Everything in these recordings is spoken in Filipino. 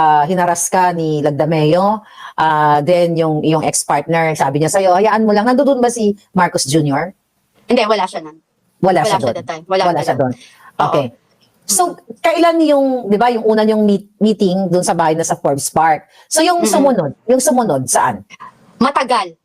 ah, hinaras ka ni Lagdameo, ah, then yung yung ex-partner, sabi niya sa'yo, hayaan mo lang, nandoon ba si Marcos Jr.? Hindi, wala siya nun. Wala, Wala siya siya doon. time. Wala, Wala siya doon. Oo. Okay. So, kailan yung, di ba, yung una yung meet, meeting doon sa bahay na sa Forbes Park? So, yung Mhm. sumunod, yung sumunod, saan? Matagal.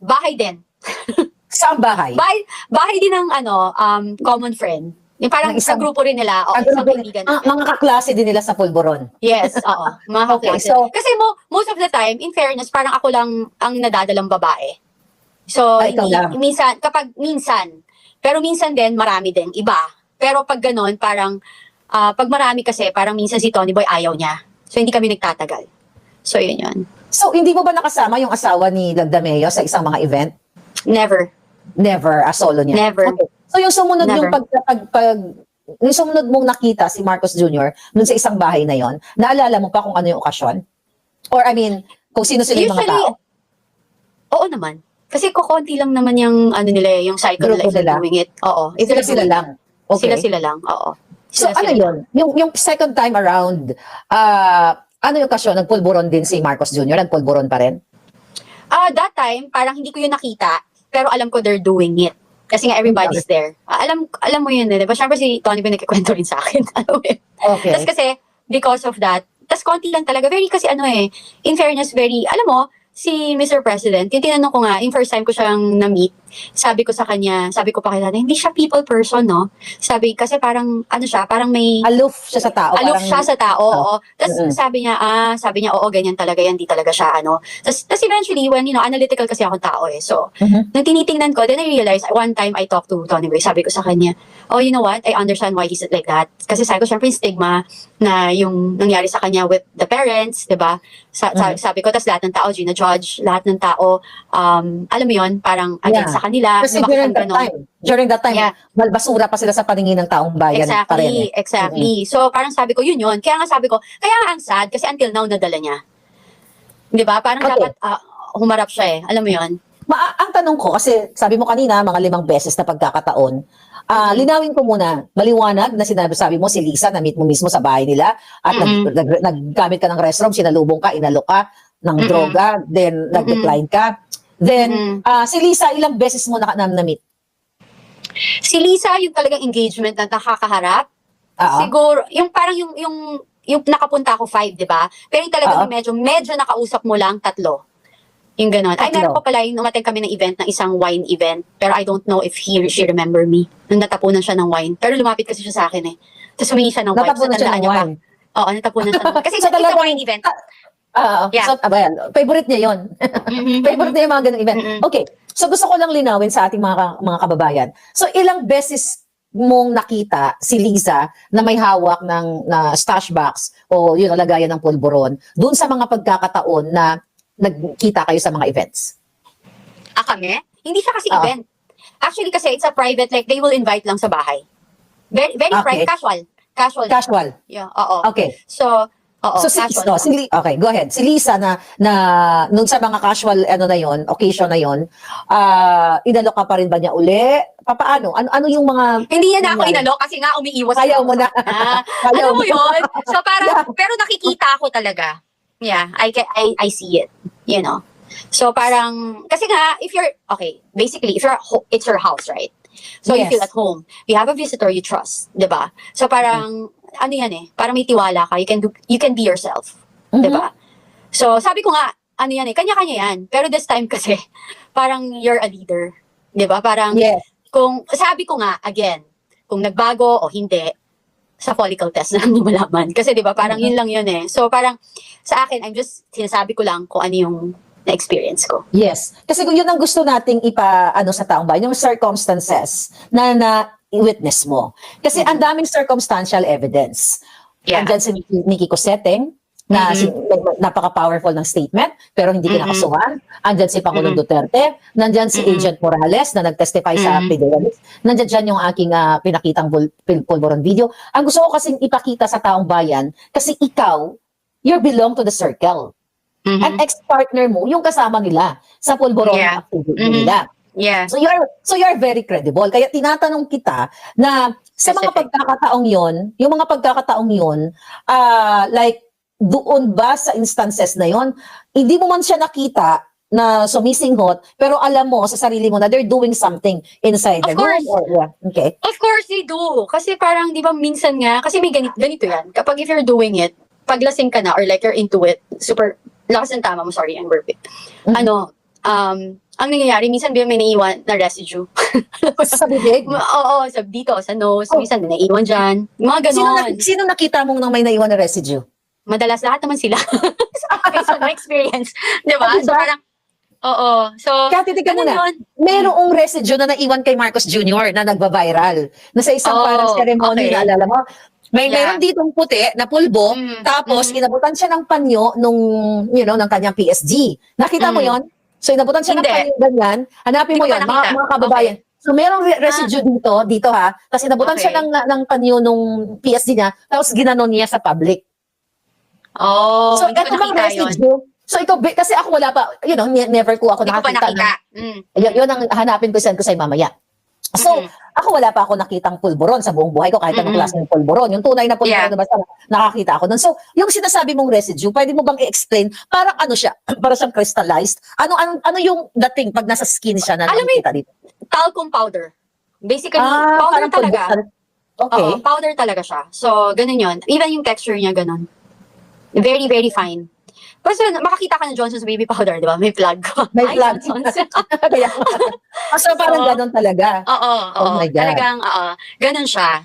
Bahay din. Saan bahay? Bahay, bahay din ng ano, um, common friend. Yung parang Ng isang- sa grupo rin nila. O, Ang isang kaibigan. Ah, mga kaklase din nila sa Pulboron. Yes, oo. Mga Okay, kaklase. so- Kasi mo, most of the time, in fairness, parang ako lang ang nadadalang babae. So, Ah, ikaw hindi- lang. minsan, kapag minsan, pero minsan din, marami din, iba. Pero pag ganun, parang, ah, pag marami kasi, parang minsan si Tony Boy ayaw niya. So, hindi kami nagtatagal. So, yun yun. So, hindi mo ba nakasama yung asawa ni Lagdameo sa isang mga event? Never. Never, a solo niya? Never. Okay. So, yung sumunod Never. yung pag, pag, pag, yung sumunod mong nakita si Marcos Jr. dun sa isang bahay na yon, naalala mo pa kung ano yung okasyon? Or, I mean, kung sino sila yung mga tao? oo naman. Kasi kukonti lang naman yung, ano nila, eh, yung cycle Grupo nila, doing it. Oo. If Sila sila doing lang. Okay. Sila-sila lang, oo. So Sila-sila ano yun? Yung, yung second time around, ah ano yung okasyon? Nagpulburon din si Marcos Jr.? Nagpulburon pa rin? Ah, that time, parang hindi ko yun nakita, pero alam ko they're doing it. Kasi nga everybody's there. Ah, alam alam mo yun, eh, di ba? Siyempre si Tony ba nagkikwento rin sa akin. Okay. Tapos kasi, because of that, tas konti lang talaga. Very kasi ano eh, in fairness, very, alam mo, si Mr. President, yung tinanong ko nga, yung first time ko siyang na-meet, sabi ko sa kanya, sabi ko pa kay tatay, hindi siya people person, no? Sabi, kasi parang, ano siya, parang may, Aloof siya sa tao. aloof parang- siya sa tao, oo. Tapos Mm-mm. sabi niya, ah, sabi niya, oo, ganyan talaga yan, di talaga siya, ano. Tapos, tapos eventually, when, you know, analytical kasi akong tao eh. So, Mhm. nung tinitingnan ko, then I realized, one time I talked to Tony Boy, sabi ko sa kanya, oh, you know what, I understand why he's like that. Kasi sabi ko, syempre yung stigma na yung nangyari sa kanya with the parents, di ba? Sa, Mhm. sabi ko, tas lahat ng tao, gina-judge, lahat ng tao, um, alam mo yun, parang against Yeah. sa kanila. Kasi during that ganon. time, during that time, Yeah. malbasura pa sila sa paningin ng taong bayan pa rin. Exactly, eh. exactly. So parang sabi ko, yun yun. Kaya nga sabi ko, kaya nga ang sad kasi until now nadala niya. 'Di ba? Parang Okay. dapat ah, humarap siya eh. Alam mo yun? Ma- ang tanong ko, kasi sabi mo kanina, mga limang beses na pagkakataon, ah linawin ko muna, maliwanag na sinabi sabi mo si Lisa, na-meet mo mismo sa bahay nila, at nag, Mhm. nag, naggamit ka ng restroom, sinalubong ka, inalok ka ng Mhm. droga, then nag-decline ka. Then, Mhm. ah si Lisa, ilang beses mo na, na? Si Lisa, yung talagang engagement na nakakaharap, Ah, siguro, yung parang yung, yung, yung nakapunta ako five, di ba? Pero yung talagang Oo. medyo, medyo nakausap mo lang tatlo. Yung ganon. Ay, meron pa pala yung umattend kami ng event, ng isang wine event. Pero I don't know if he, she remember me. Nung natapunan siya ng wine. Pero lumapit kasi siya sa akin eh. Tapos humingi siya ng wine. natapunan So, siya ng pa. wine. Oo, natapunan siya ng wine. Kasi So, so, it's a talagang- wine event. Ah, Yeah. so, abayan, favorite niya yon. Mhm. favorite niya yung mga ganung event. Mhm. Okay, so gusto ko lang linawin sa ating mga mga kababayan. So ilang beses mong nakita si Lisa na may hawak ng na stash box o yun lagayan ng pulburon doon sa mga pagkakataon na nagkita kayo sa mga events. Ah, kami? Hindi siya kasi Oo. event. Actually kasi it's a private, like they will invite lang sa bahay. Very, very Okay. private, casual. Casual. Casual. Yeah, oo. Okay. So, oo, so si, casual. no, si Li- okay, go ahead. Si Lisa na na nung sa mga casual ano na yon, occasion na yon, ah inalok ka pa rin ba niya uli? Papaano? Ano ano yung mga Hindi niya na ako inalok kasi nga umiiwas. ayaw mo na? sa- Ah, Ayaw alam mo yun? So parang, Yeah. pero nakikita ako talaga. Yeah, I, I, I see it. You know? So parang, kasi nga, if you're, okay, basically, if you're, it's your house, right? So you Yes. feel at home. You have a visitor you trust, di ba? So parang, ano yan eh, parang may tiwala ka. You can do, you can be yourself. Mhm. Di ba? So, sabi ko nga, ano yan eh, kanya-kanya yan. Pero this time kasi, parang you're a leader. Di ba? Parang, Yes. kung, sabi ko nga, again, kung nagbago o hindi, sa follicle test na niyo malaman. Kasi di ba, parang Mhm. yun lang yun eh. So, parang, sa akin, I'm just, sinasabi ko lang kung ano yung na-experience ko. Yes. Kasi kung yun ang gusto nating ipa ano sa taong bayan, yung circumstances na na witness mo. Kasi ang daming circumstantial evidence. Yeah. Andyan si Nikki, Nikki Coseteng, na Mhm. si, napaka-powerful ng statement, pero hindi Mhm. kinakasuhan. Andyan si Pangulong Mhm. Duterte. Nandyan si Mhm. Agent Morales na nag-testify sa Mhm. PDL. Nandyan dyan yung aking ah, pinakitang bul- video. Ang gusto ko kasing ipakita sa taong bayan, kasi ikaw, you belong to the circle. Mhm. Ang ex-partner mo, yung kasama nila sa pulburon Yeah. activity Mhm. nila. Yeah. So you're so you're very credible. Kaya tinatanong kita na sa mga pagkakataong 'yon, yung mga pagkakataong 'yon, ah like doon ba sa instances na yon, hindi mo man siya nakita na sumisinghot, pero alam mo sa sarili mo na they're doing something inside Of room? course. Or, yeah, okay. Of course they do. Kasi parang, di ba, minsan nga, kasi may ganito, ganito yan. Kapag if you're doing it, paglasing ka na or like you're into it, super, lakas ng tama mo, sorry, I'm burping. Mhm. Ano, um, ang nangyayari, minsan may naiiwan na residue. Sa bibig? Oo, sa dito, sa nose, Oh. minsan may naiiwan dyan. Mga Sino, ganon. na, sino nakita mong nang may naiwan na residue? Madalas lahat naman sila. Based on my experience. Di ba? So parang, oo. So, Kaya titignan mo na, yun. merong residue na naiwan kay Marcos Jr. na nagba-viral. Na sa isang Oh, parang ceremony, okay. naalala mo? May Yeah. meron ditong puti na pulbo, Mm, tapos mm. inabutan siya ng panyo nung, you know, ng kanyang PSG. Nakita mo Mm. yon? So inabutan siya ng Hindi. panyo ganyan. Hanapin Hindi mo ko pa yon, mga, nakita. mga kababayan. So merong re- residue dito, dito ha. Tapos inabutan Okay. siya ng, ng panyo nung PSG niya, tapos ginanon niya sa public. Oh, so hindi ko ito bang nakita yun. residue? So be- kasi ako wala pa, you know, ne- never ko ako Hindi ko pa nakakita. ng- nakita. Mm. Y- yun ang hanapin ko send ko sa'yo mamaya. So, Mhm. ako wala pa ako nakitang pulburon sa buong buhay ko kahit anong Mhm. klase ng pulburon. Yung tunay na pulburon Yeah. na basta nakakita ako nun. So, yung sinasabi mong residue, pwede mo bang i-explain? Parang ano siya? Parang siyang crystallized? Ano, ano, ano yung dating pag nasa skin siya na Alam nakikita dito? Talcum powder. Basically, Ah, powder talaga. tal- Okay. Oo, powder talaga siya. So, ganun yun. Even yung texture niya, ganun. Very, very fine. Basta makakita ka ng Johnson's baby powder, di ba? May plug. May Ay, plug. Kaya, so, parang So, ganun talaga. Oo, oo. Oh my God. Talagang, oo. Ganun siya.